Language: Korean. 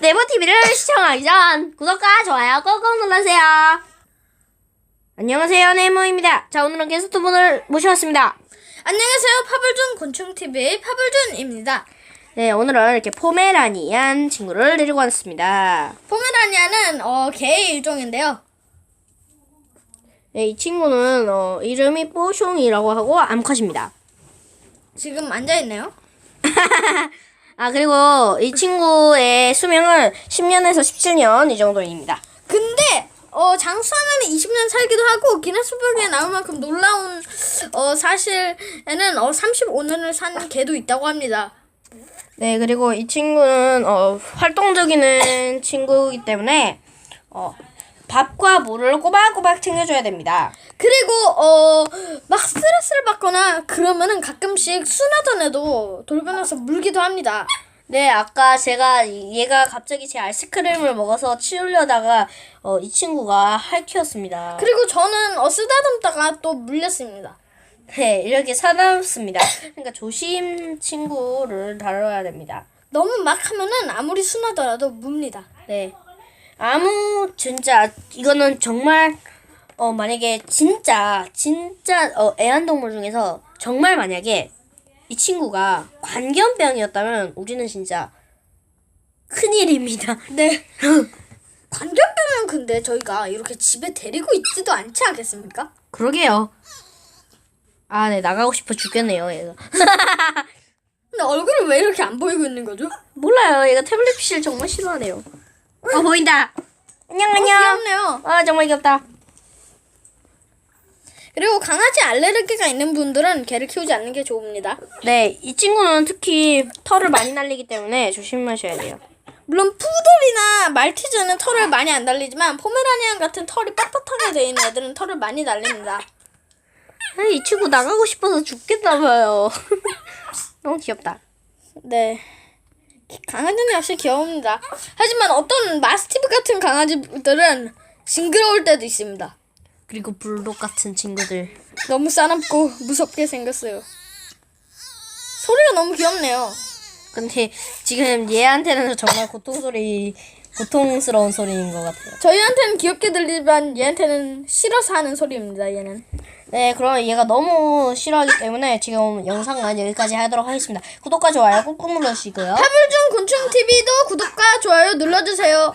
네버TV를 시청하기 전 구독과 좋아요 꾹꾹 눌러주세요. 안녕하세요, 네모입니다. 자, 오늘은 게스트 분을 모셔왔습니다. 안녕하세요. 파블준 곤충TV의 파블준입니다. 네, 오늘은 이렇게 포메라니안 친구를 데리고 왔습니다. 포메라니아는 어, 개의 일종인데요. 네, 이 친구는 어, 이름이 뽀숑이라고 하고 암컷입니다. 지금 앉아있네요. 아, 그리고 이 친구의 수명은 10년에서 17년 이 정도입니다. 근데 어, 장수하면 20년 살기도 하고 기네스북에 나올 만큼 놀라운 어, 사실에는 어, 35년을 산 개도 있다고 합니다. 네, 그리고 이 친구는 어, 활동적인 친구이기 때문에 어, 밥과 물을 꼬박꼬박 챙겨줘야 됩니다. 그리고 어, 막 스트레스를 받거나 그러면은 가끔씩 순하던에도 돌변해서 물기도 합니다. 네, 아까 제가 얘가 갑자기 제 아이스크림을 먹어서 치우려다가 어, 이 친구가 할퀴었습니다. 그리고 저는 어, 쓰다듬다가 또 물렸습니다. 네, 이렇게 사납습니다. 그러니까 조심 친구를 다뤄야 됩니다. 너무 막 하면은 아무리 순하더라도 뭅니다. 네. 아무 진짜 이거는 정말 어 만약에 진짜 진짜 어 애완동물 중에서 정말 만약에 이 친구가 관견병이었다면 우리는 진짜 큰일입니다. 네. 관견병은 근데 저희가 이렇게 집에 데리고 있지도 않지 않겠습니까? 그러게요. 아, 네 나가고 싶어 죽겠네요, 얘가. 근데 얼굴은 왜 이렇게 안 보이고 있는 거죠? 몰라요, 얘가 태블릿 PC를 정말 싫어하네요. 어 보인다. 안녕 안녕. 귀엽네요. 아 정말 귀엽다. 그리고 강아지 알레르기가 있는 분들은 개를 키우지 않는 게 좋습니다. 네, 이 친구는 특히 털을 많이 날리기 때문에 조심하셔야 돼요. 물론 푸들이나 말티즈는 털을 많이 안 달리지만 포메라니안 같은 털이 빳빳하게 돼 있는 애들은 털을 많이 달립니다. 아, 이 친구 나가고 싶어서 죽겠나 봐요. 너무 귀엽다. 네. 강아지는 역시 귀여웁니다. 하지만 어떤 마스티브 같은 강아지들은 징그러울 때도 있습니다. 그리고 불독 같은 친구들. 너무 싸납고 무섭게 생겼어요. 소리가 너무 귀엽네요. 근데 지금 얘한테는 정말 고통 소리, 고통스러운 소리인 것 같아요. 저희한테는 귀엽게 들리지만 얘한테는 싫어서 하는 소리입니다. 얘는. 네, 그럼 얘가 너무 싫어하기 때문에 지금 영상은 여기까지 하도록 하겠습니다. 구독과 좋아요 꾹꾹 눌러주시고요. 파블중 곤충 TV도 구독과 좋아요 눌러주세요.